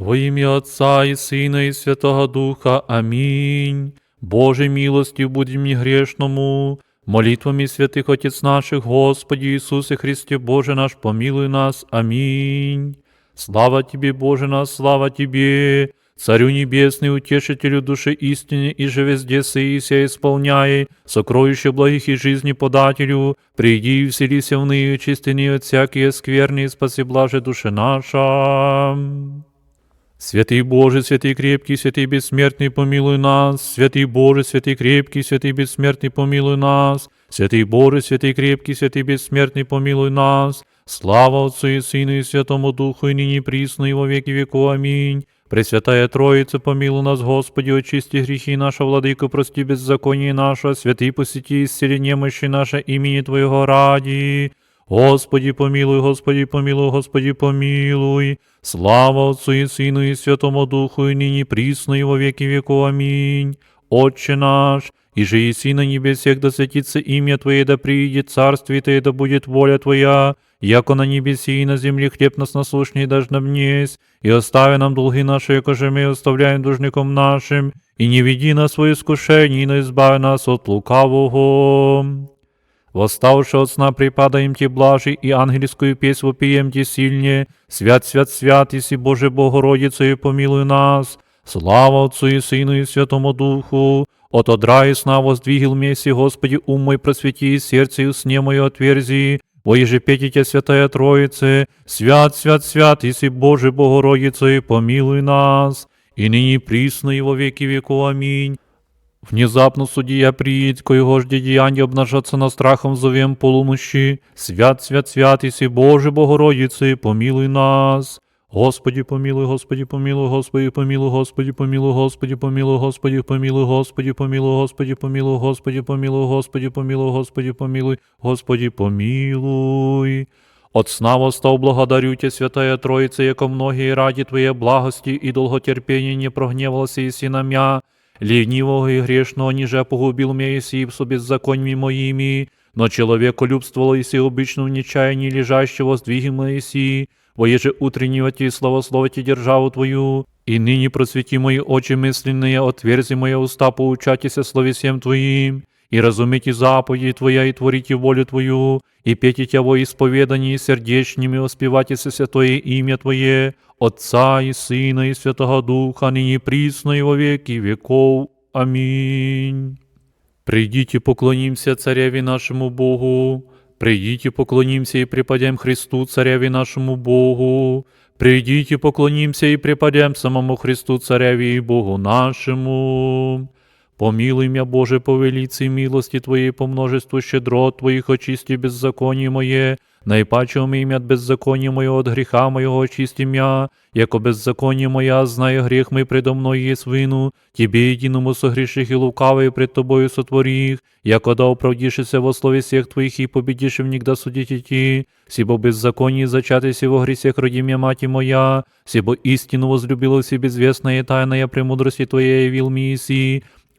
Во ім'я Отця і Сина, і Святого Духа. Амінь. Боже милостив будь мені грешному, молитвами святих Отець наших, Господи Ісусе Христе, Боже наш, помилуй нас. Аминь. Слава Тебе, Боже наш, слава Тебе, Царю Небесный, утешителю души истины, и же везде сыися исполняй, сокровище благих и жизни подателю, приди и вселися в ныне чистыни от всякие скверни, и спаси блаже душе наша. Святий Боже, святий крепкий, святий безсмертний, помилуй нас, святий Боже, святий крепкий, святий безсмертний, помилуй нас, святий Боже, святий крепкий, святий безсмертний, помилуй нас, слава Отцу і Сину, і Святому Духу, і нині прісно, і во веки веку. Амінь. Пресвятая Троїце, помилуй нас, Господи, очисти гріхи наша, владико, прости беззаконні наша, святий посети, исцели немощи наше імені Твоєго раді. Господи, помилуй, Господи, помилуй, Господи, помилуй. Слава Отцу и Сыну и Святому Духу, и ныне присно, и во веки веков. Аминь. Отче наш, и же еси на небесех, да святится имя Твое, да приидет царствие Твое, да будет воля Твоя, яко на небеси и на земле хлеб нас насущный дашь нам днесь, и остави нам долги наши, яко же мы оставляем должником нашим, и не веди нас в искушение, но избави нас от лукавого. Восставши от сна припадаем Ти блажи, и ангельскую песнь вопием Ти сильнее. Свят, свят, свят, Иси Боже Богородице, помилуй нас. Слава Отцу и Сыну и Святому Духу. От одра и сна воздвигил месси, Господи, ум мой просвети, и сердце и сне мое отверзи. Во еже петите, Святая Троице, свят, свят, свят, Иси Боже Богородице, помилуй нас. И ныне присно и во веки веков. Аминь. Внезапно судья приедет, коего жде деяния обнажаться на страхом зовем полунощи. Свят, свят, свят, Иси Боже Богородице, помилуй нас. Господи, помилуй, Господи, помилуй, Господи, помилуй, Господи, помилуй, Господи, помилуй, Господи, помилуй, Господи, помилуй, Господи, помилуй, Господи, помилуй, Господи, помилуй, Господи, помилуй, Господи, помилуй. От сна восстав благодарю Тебя, Святая Троица, яко многие ради Твоей благости и долготерпения не прогневался и на мя, ленивого и грешного ниже погубил меня и со беззакониями моими, но человеколюбствовал Иси обычно в нечаянии лежащего сдвиги Моисии, воеже утреннего Ти славословите державу Твою, и ныне просвети мои очи мысленные, отверзи мои уста, поучатися словесем Твоим, и разумейте заповеди Твоя, и творите волю Твою, и пейте Тя во исповедании сердечными, воспевайтеся святое имя Твое, Отца и Сына и Святого Духа, ныне присно и во веки веков. Аминь. Придите, поклонимся Цареве нашему Богу. Придите, поклонимся и преподем Христу, Цареве нашему Богу. Придите, поклонимся и преподем самому Христу, Цареве и Богу нашему. Помилуй мя, Боже, повеліці, милості Твоєї, по множеству щедрот Твоїх очисті беззаконні моє, найпаче ім'я беззаконні моє от гріха моєго очисті м'я, яко беззаконні моя, знає гріх мій предо мною є свину, Тобі єдиному согріших і лукавий пред Тобою сотворіх, яко да оправдішися во слові всіх Твоїх і побідіше в нігда судіті ті, сібо беззаконні зачатися во грісях родім'я маті моя, сібо істину возлюбила всі безвісна і тайна я премудрості Твоєї віл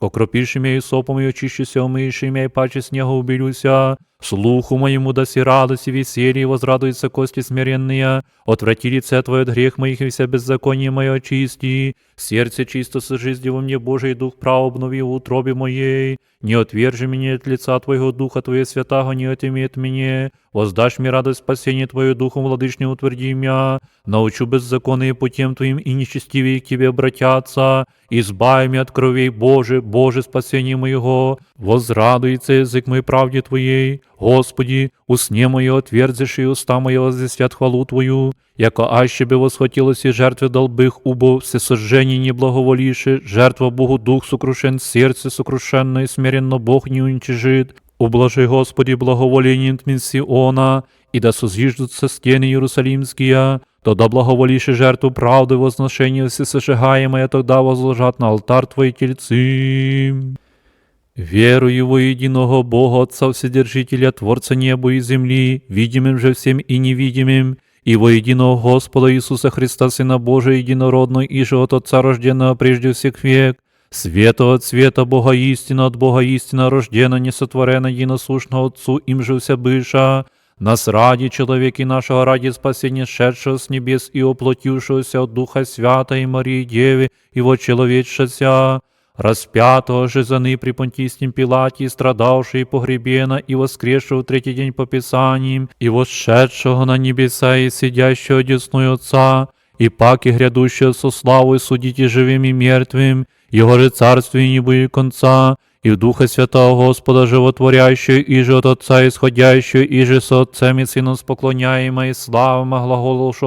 Окропішим я сопом, і очищуся, омиєш ім'я, і паче снігу убілюся. Слуху моему даси радость и веселье, возрадуются кости смиренные. Отврати лице Твое от грех моих и вся беззаконие мое очисти. Сердце чисто сожизди во мне, Божий Дух прав обнови в утробе моей. Не отвержи меня от лица Твоего Духа Твоего святаго, не отыми от меня. Воздашь мне радость спасения Твою Духом владычне утверди мя. Научу беззаконные путем Твоим и нечестивые к Тебе обратятся. Избави меня от кровей Боже, Боже спасение моего. Возрадуется язык мой правде Твоей. Господи, усне мое отвердзишь, и уста мои возвестят хвалу Твою, яко аще бы восхотелось и жертвы долбых, убо всесожжение не благоволиши, жертва Богу дух сокрушен, сердце сокрушенно и смиренно Бог не уничижит. Ублажи, Господи, благоволение от Сиона, и да созиждутся стены Иерусалимские, тогда благоволишь жертву правды возношения всесожигаемое, тогда возложат на алтарь Твои тельцы. Верую во единого Бога Отца Вседержителя, Творца неба и земли, видимым же всем и невидимым, и во единого Господа Иисуса Христа, Сына Божия, единородного, и же от Отца, рожденного прежде всех век, света от света Бога истина, от Бога истина, рождена, несотворена, единосушна Отцу, им же вся быша, Нас ради человеки нашего, ради спасения шедшего с небес и оплотившегося от Духа Свята и Марии Девы, его человечшася, распятого же заны при Понтийском Пилате, страдавшего и погребена, и воскресшего в третий день по Писаниям, и восшедшего на небеса, и сидящего десную Отца, и паки грядущего со славой судите живым и мертвым, Его же царствие не будет конца, и в Духа Святого Господа Животворящего, и же от Отца Исходящего, и же со Отцем и Сыном споклоняема, и слава могла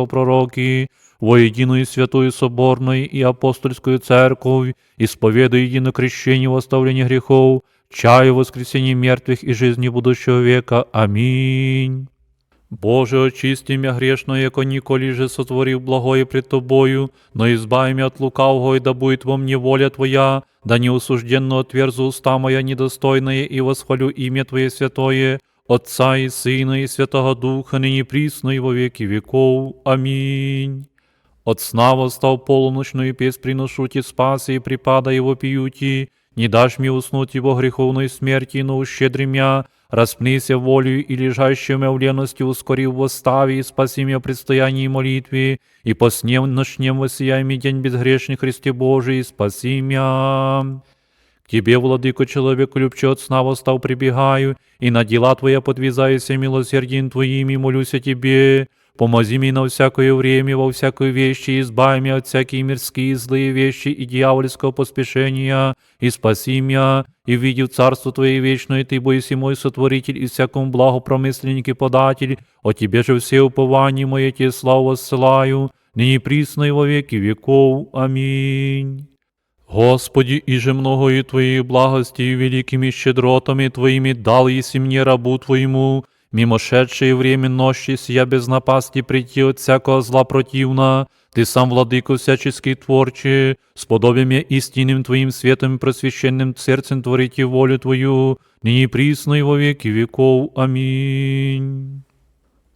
Пророки, во единую святую соборную и апостольскую церковь, исповедуя едино крещение в оставлении грехов, чаю воскресения мертвых и жизни будущего века. Аминь. Боже, очисти мя грешно, яко николи же сотворив благое пред Тобою, но избави меня от лукавого, и да будет во мне воля Твоя, да неосужденно отверзу уста моя недостойное, и восхвалю имя Твое святое, Отца и Сына и Святого Духа, ныне присно и во веки веков. Аминь. От сна восстав полуночную песнь приношу ти спаси и припада его пьюти, не дашь мне уснуть его греховной смерти, но ущедри мя, распнися волею и лежащую мя в лености ускорив восстави, и спаси меня в предстоянии молитве, и по сне ночнем воссияй день безгрешный Христе Божий, спаси мя. К Тебе, владыко, человеку любче от сна восстав прибегаю, и на дела Твоя подвязаюся милосердием Твоим, и молюсь о Тебе. Помози мне на всякое время, во всякой вещи, избави меня от всякие мирские злые вещи и дьявольского поспешения, и спаси меня, и види в царство Твое вечное, Ты бойся мой сотворитель и всякому благу промысленник и податель, о Тебе же все упования мои Тебе славу воссылаю, ныне присно и во веки веков. Аминь. Господи, иже многою Твоей благости и великими щедротами Твоими дал еси мне рабу Твоему, мимошедшее время нощи сия без напасти прийти от всякого зла противна, Ты сам, владыко всяческий творче, сподобие мне истинным Твоим светом и просвященным сердцем творите волю Твою, ныне присно и во веки веков. Аминь.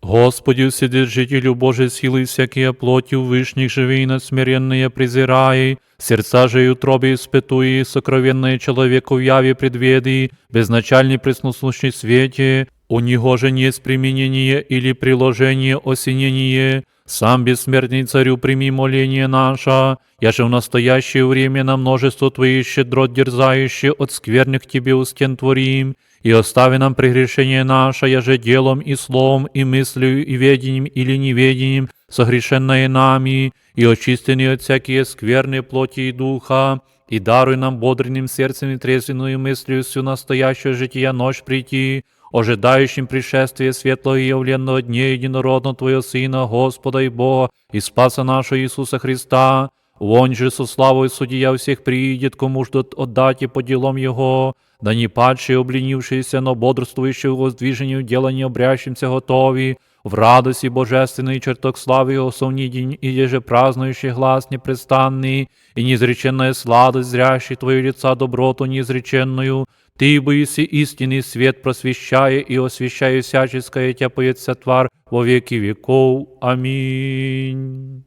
Господи, Вседержителю Божией силы всякие плоти вышних живи и надсмиренные презирай, сердца же и утробе испытуй, сокровенное человеку в яве предведи, безначальный преснослушный свете, у него же нет применение или приложение осенение, сам бессмертный царю прими моление наше, я же в настоящее время на множество твоих щедрот дерзающие от скверных тебе у стен творим, и остави нам прегрешение наше, я же делом и словом, и мыслью, и ведением или неведением, согрешенное нами, и очистенные от всякие скверные плоти и духа, и даруй нам бодренным сердцем и трезвенную мыслью всю настоящую жития ночь прийти, ожидающим пришествия светлого и явленного дня единородного Твоего Сына, Господа и Бога, и Спаса нашего Иисуса Христа, Вонь же со славою судья всех приидет, кому ж отдать по делам Его, да не падшие, обленившиеся, но бодрствующие в воздвижении в делании обрящимся готові, в радости божественный чертог славы Его совнидень, и еже празднующий глаз непрестанный, и неизреченная сладость, зрящий Твое лица доброту неизреченную, Ты, боиси истинный свет, просвещая и освещая всяческое тяпается твар во веки веков. Аминь.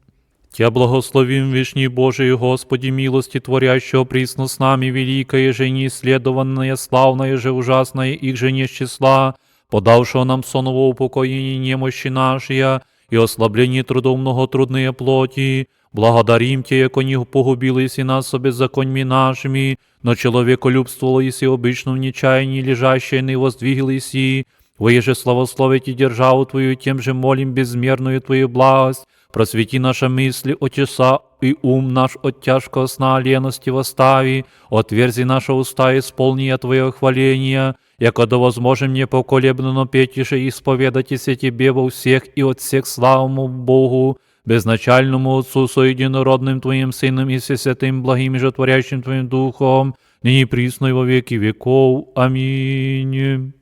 Тя благословим Вишний Божий, Господи, милости творящего присно с нами, великое же неисследованное, славное же ужасное, их же не с числа, подавшего нам сонного упокоения немощи нашия и ослабление трудов многотрудные плоти, благодарим Те, яко не погубились и нас беззаконьми нашими, но человеколюбствовало и обычно в нечаянии лежащее не воздвиглись и, Воеже славословить и державу Твою, тем же молим безмерную Твою благость, просвети наши мысли, очеса и ум наш от тяжкого сна лености восстави, отверзи наши уста, исполни Твое хваление, яко да возможем непоколебно петише исповедатися Тебе во всех и от всех славому Богу, безначальному Отцу соединородным Твоим Сыном и Всесвятым благим и животворящим Твоим Духом, ныне присно и во веки веков. Аминь.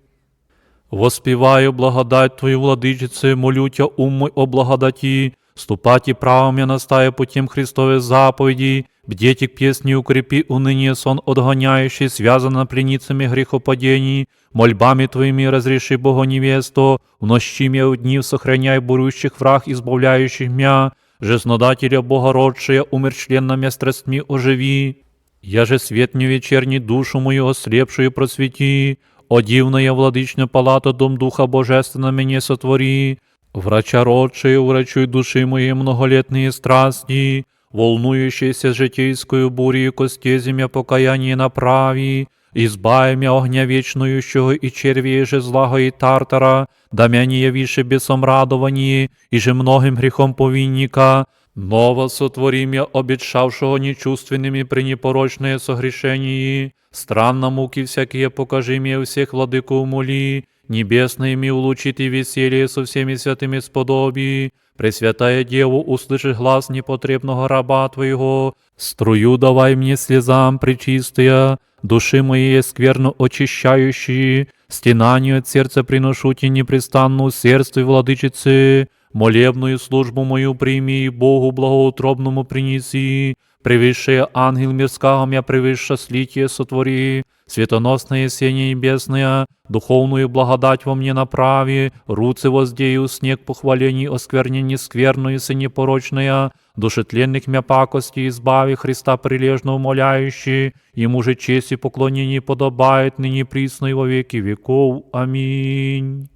Воспіваю благодать Твою, владичице, молю Тя ум мой о благодаті, ступати правом я настає путем Христовой заповеди, бдеть к песни укрепи уныние сон отгоняющий, связано пленницами грехопадений, мольбами Твоими разреши Бога невесту, в мя у днів сохраняй бурющих враг, избавляющих мя, Жеснодателя Богородшая, умерчленно мя страстьми оживи, я же свет мне душу мою ослепшую просвети, одівная владична палата дом Духа Божественно мне сотвори, врача родшие, врачуй души моей многолетние страсти, волнующиеся житейскую бурей костей земя покаяние направи, избави мя огня вечнующего и червей же злого и тартара, да мя не явише бесом радовании, и же многим грехом повинника, Ново сотвори мя обетшавшего нечувственными при непорочное согрешении, странно муки всякие покажи мне всех владыку умоли, небесные ми улучит и веселье со всеми святыми сподоби, Пресвятая Деву, услыши глаз непотребного раба Твоего, струю давай мне слезам пречистая, души моей скверно очищающие, стенанию от сердца приношу тебе непрестанно усердствуй, владычицы, молебную службу мою прими и Богу благоутробному принеси, превыше ангел мирского мя превыше слитие сотвори, светоносное сение небесное, духовную благодать во мне направи, руцы воздею, снег похвалений, осквернений скверную и непорочная, душетленных мя пакости избави Христа прилежно умоляющий, ему же честь и поклонение подобает ныне присно и во веки веков. Аминь.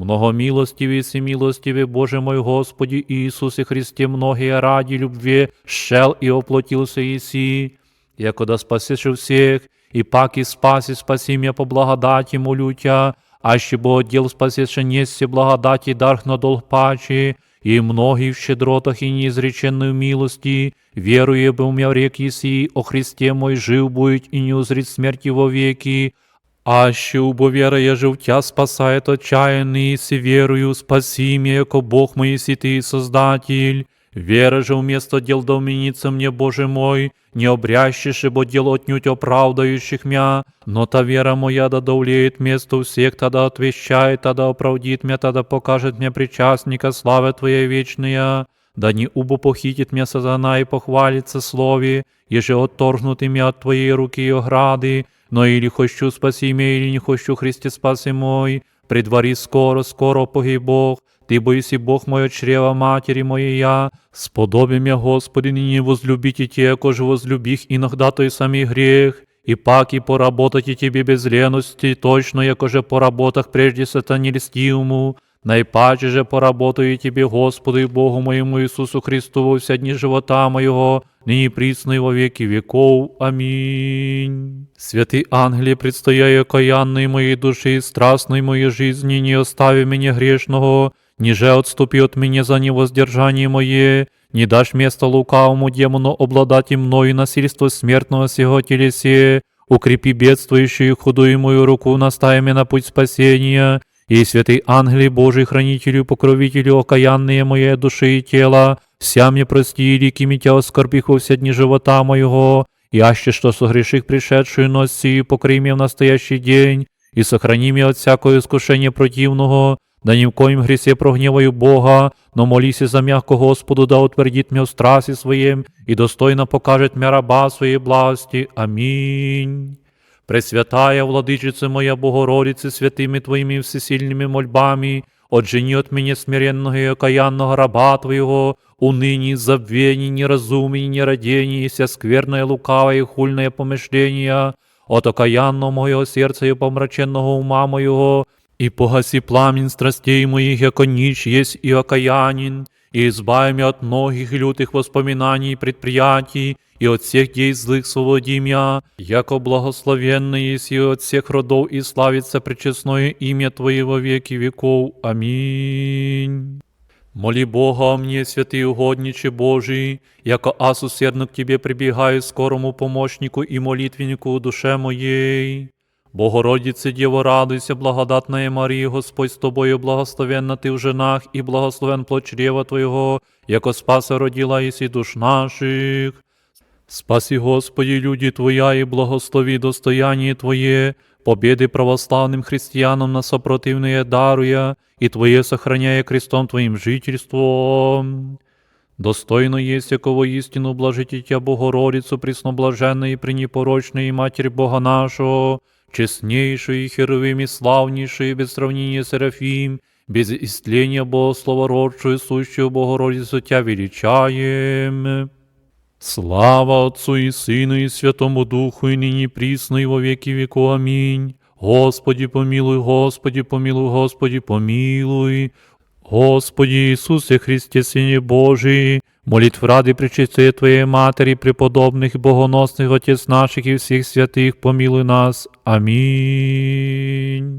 Многомилостивый и всемилостивый Боже мой Господи Иисусе Христе, многие ради любви шел и оплотился Иси, якода спасешь всех, и пак и спаси, спаси меня по благодати, молю Тя, аще бы отдел спасеше нести благодати дар на долг пачи, и многие в щедротах и неизреченной милости, веруя бы у меня в рек Еси, о Христе мой жив будет и не узрит смерти во веки, Аще убо вера я жив тя спасает отчаянный, си верую, спаси меня, яко Бог мой, си ты Создатель. Вера же вместо дел доменится мне, Боже мой, не обрящешь, ибо дел отнюдь оправдающих мя, но та вера моя да довлеет место всех, тогда отвещает, тогда оправдит меня, тогда покажет мне причастника славы Твоей вечная. Да не убо похитит меня сатана и похвалится слове, еже отторгнутыми от Твоей руки и ограды, но или хочу спаси меня, или не хочу, Христе спаси мой, при дворі скоро, скоро погиб Бог, Ти боїсі Бог от чрева матери моей я, сподоби мя, Господи, ныне возлюбить и те, коже возлюбих иногда той самый грех, и пак и поработать тебе без лености, точно, якоже по работах прежде сатане льстивому, Найпаче же поработаю тебе, Господу и Богу моему Иисусу Христу во вся дни живота моего, ныне присно во веки веков. Аминь. Святый ангеле, предстояя окаянной моей души и страстной моей жизни, не остави меня грешного, ниже отступи от меня за невоздержание мое, не дашь место лукавому демону обладать и мною насильство смертного сего телесе, укрепи бедствующую худую мою руку, настави меня на путь спасения, и святый ангеле Божий, хранителю, покровителю, окаянные моей души и тела, вся мне прости, реки митя оскорбих во все дни живота моего, и аще что согреших пришедшую ночь сию покри мне в настоящий день, и сохрани меня от всякого искушения противного, да ни в коем гресе прогневаю Бога, но молися за мягко Господу, да утвердит меня в страсти своем, и достойно покажет мне раба своей благости. Аминь. Пресвятая владычица моя Богородице, святими Твоими всесильными мольбами, отжени от меня смиренного и окаянного раба Твоего, уныний, забвений, неразумий, нерадений, вся скверное, лукавое и хульное помышления, от окаянного моего сердца и помраченного ума моего, и погаси пламень страстей моих, яко ніч есть и окаянин, и избави меня от многих и лютых воспоминаний и предприятий, и от всех дей злых свободи меня, яко благословенный есть и от всех родов, и славится пречестное имя Твое во веки веков. Аминь. Моли Бога о мне, святый угодниче Божий, яко аз усердно к Тебе прибегаю скорому помощнику и молитвеннику в душе моей. Богородице, Дєво, радуйся, благодатная Марія, Господь з тобою, благословенна ти в женах, і благословен плод чрева Твоего, яко спаса родила єси душ наших. Спаси, Господи, люди Твоя, и благослови достояние Твое, победы православным христианам на сопротивные даруя, и Твое сохраняя крестом Твоим жительством. Достойно есть, якого истину блажите Тя Богородицу, пресноблаженная и пренепорочная и Матерь Бога нашего, честнейшую и херовим и славнейшую, без сравнения Серафим, без истления Богословородшую, сущую Богородицу Тя величаем. Слава Отцу и Сыну и Святому Духу, и ныне присно, и во веки веков. Аминь. Господі помілуй, Господі помілуй, Господі помілуй. Господи Ісусе Христе, Сині Божий, молитв ради причистої Твоєї Матері, преподобних богоносних Отець наших і всіх святих, помілуй нас. Амінь.